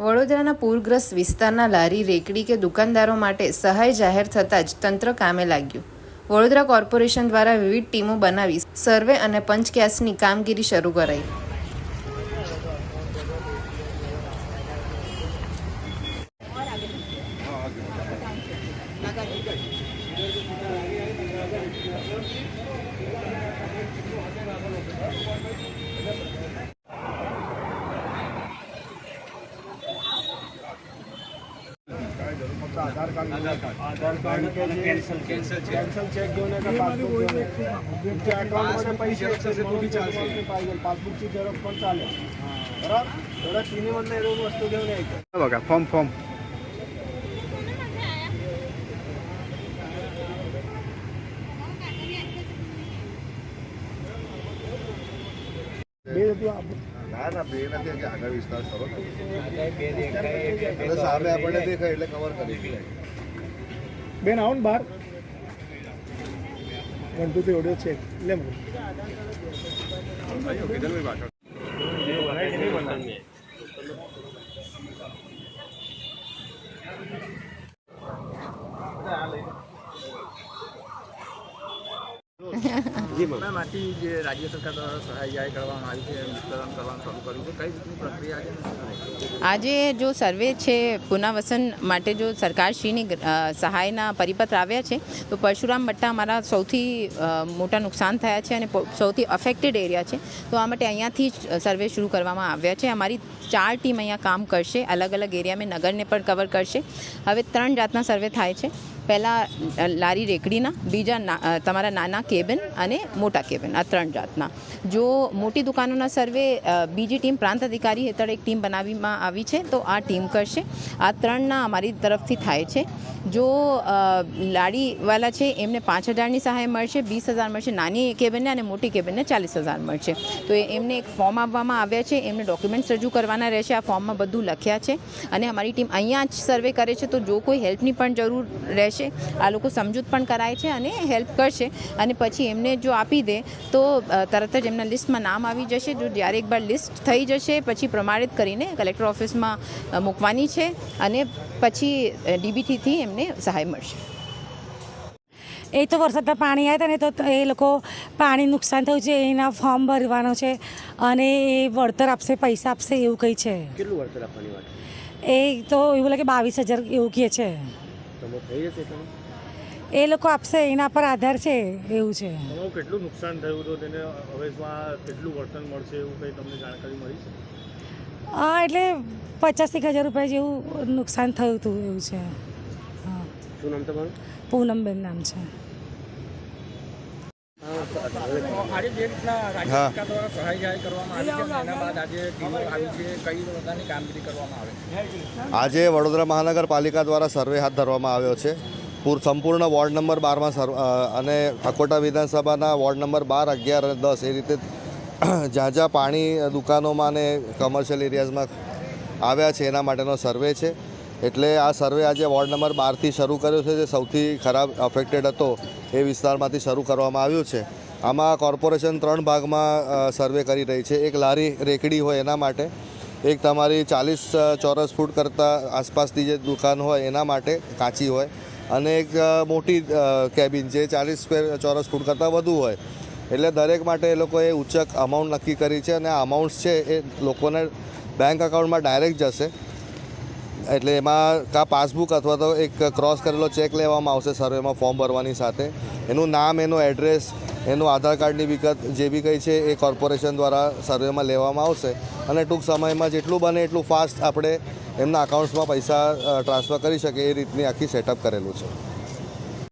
વડોદરાના પૂરગ્રસ્ત વિસ્તારના લારી, રેકડી કે દુકાનદારો માટે સહાય જાહેર થતાં જ તંત્ર કામે લાગ્યું. વડોદરા કોર્પોરેશન દ્વારા વિવિધ ટીમો બનાવી સર્વે અને પંચક્યાસની કામગીરી શરૂ કરાઈ. कॅन्सल चेक घेऊन येतात पासबुक घेऊन तुमच्या पाहिजे पासबुकची जरूर पण चालेल बरोबर तेवढ्या तिन्ही वस्तू घेऊन यायचं. बघा फॉर्म फॉर्म બે હતું આપણું. ના ના બે નથી આગળ વિસ્તાર કરો એટલે સામે આપણને દેખાય એટલે કવર કરી બેન આવો ને બહાર. One two three audio check લે માંથી જે રાજ્ય સરકાર દ્વારા સહાય જાહેર કરવામાં આવી છે વિસ્તરણ કરવાનું શરૂ કર્યું છે કઈ રીતની પ્રક્રિયા આજે જો સર્વે છે પુનઃવસન માટે જો સરકારશ્રીની સહાયના પરિપત્ર આવ્યા છે તો પરશુરામ મટ્ટા અમારા સૌથી મોટા નુકસાન થયા છે અને સૌથી અફેક્ટેડ એરિયા છે. તો આ માટે અહીંયાથી જ સર્વે શરૂ કરવામાં આવ્યા છે. અમારી ચાર ટીમ અહીંયા કામ કરશે અલગ અલગ એરિયામાં નગરને પણ કવર કરશે. હવે ત્રણ જાતના સર્વે થાય છે. પહેલાં લારી રેકડીના બીજા તમારા નાના કેબિન અને મોટા કેબિન આ ત્રણ જાતના. જો મોટી દુકાનોના સર્વે બીજી ટીમ પ્રાંત અધિકારી હેઠળ એક ટીમ બનાવીમાં આવી છે તો આ ટીમ કરશે. આ ત્રણના અમારી તરફથી થાય છે. જો અ, લાડીવાલા છે એમને પાંચ હજારની સહાય મળશે વીસ હજાર મળશે નાની કેબિનને અને મોટી કેબિનને ચાલીસ હજાર મળશે. તો એમને એક ફોર્મ આપવામાં આવ્યા છે એમને ડોક્યુમેન્ટ્સ રજૂ કરવાના રહેશે આ ફોર્મમાં બધું લખ્યા છે. અને અમારી ટીમ અહીંયા જ સર્વે કરે છે તો જો કોઈ હેલ્પની પણ જરૂર રહેશે આ લોકો સમજૂત પણ કરાય છે અને હેલ્પ કરશે. અને પછી એમને જો આપી દે તો તરત જ એમના લિસ્ટમાં નામ આવી જશે. જો જ્યારે એકવાર લિસ્ટ થઈ જશે પછી પ્રમાણિત કરીને કલેક્ટર ઓફિસમાં મૂકવાની છે અને પછી ડીબીટીથી એમને સહાય મળશે. એ તો વરસાદના પાણી આવ્યા હતા ને તો એ લોકો પાણી નુકસાન થયું છે એના ફોર્મ ભરવાનો છે અને એ વળતર આપશે પૈસા આપશે એવું કંઈ છે. કેટલું વળતર આપવાની વાત? એ તો એવું લાગે બાવીસ હજાર એવું કહે છે. તમે થઈ જશે એ લોકો આપશે એના પર આધાર છે એવું છે. તમારું કેટલું નુકસાન થયું તો તેને હવેમાં કેટલું વળતર મળશે એવું કંઈ તમને જાણકારી મળી છે? હા એટલે પચાસેક હજાર રૂપિયા જેવું નુકસાન થયું હતું એવું છે. હા. શું નામ તમારું? પૂનમબેન નામ છે. આજે જે રીતના રાજ્ય હા. સરકાર દ્વારા સહાય જાહેર કરવામાં આવી છે એના બાદ આજે ટીમો આવી છે કઈ પ્રકારની કામગીરી કરવામાં આવે આજે વડોદરા મહાનગરપાલિકા દ્વારા સર્વે હાથ ધરવામાં આવ્યો છે. પૂર સંપૂર્ણ વોર્ડ નંબર બારમાં સર્વ અને અકોટા વિધાનસભાના વોર્ડ નંબર બાર અગિયાર અને દસ એ રીતે જ્યાં જ્યાં પાણી દુકાનોમાં અને કમર્શિયલ એરિયાઝમાં આવ્યા છે એના માટેનો સર્વે છે. એટલે આ સર્વે આજે વોર્ડ નંબર બારથી શરૂ કર્યો છે જે સૌથી ખરાબ અફેક્ટેડ હતો એ વિસ્તારમાંથી શરૂ કરવામાં આવ્યું છે. આમાં કોર્પોરેશન ત્રણ ભાગમાં સર્વે કરી રહી છે. એક લારી રેકડી હોય એના માટે, એક તમારી ચાલીસ ચોરસ ફૂટ કરતાં આસપાસની જે દુકાન હોય એના માટે કાચી હોય અને એક મોટી કેબિન જે ચાલીસ સ્ક્વેર ચોરસ ફૂટ કરતાં વધુ હોય. એટલે દરેક માટે એ લોકોએ ઉચ્ચક અમાઉન્ટ નક્કી કરી છે અને આ અમાઉન્ટ્સ છે એ લોકોને બેંક એકાઉન્ટમાં ડાયરેક્ટ જશે. એટલે એમાં કાં પાસબુક અથવા તો એક ક્રોસ કરેલો ચેક લેવામાં આવશે સર્વેમાં ફોર્મ ભરવાની સાથે. એનું નામ, એનું એડ્રેસ એનું આધાર કાર્ડની વિગત જે બી કંઈ છે એ કોર્પોરેશન દ્વારા સર્વેમાં લેવામાં આવશે. અને ટૂંક સમયમાં જેટલું બને એટલું ફાસ્ટ આપણે એમના અકાઉન્ટ્સમાં પૈસા ટ્રાન્સફર કરી શકે એ રીતની આખી સેટઅપ કરેલું છે.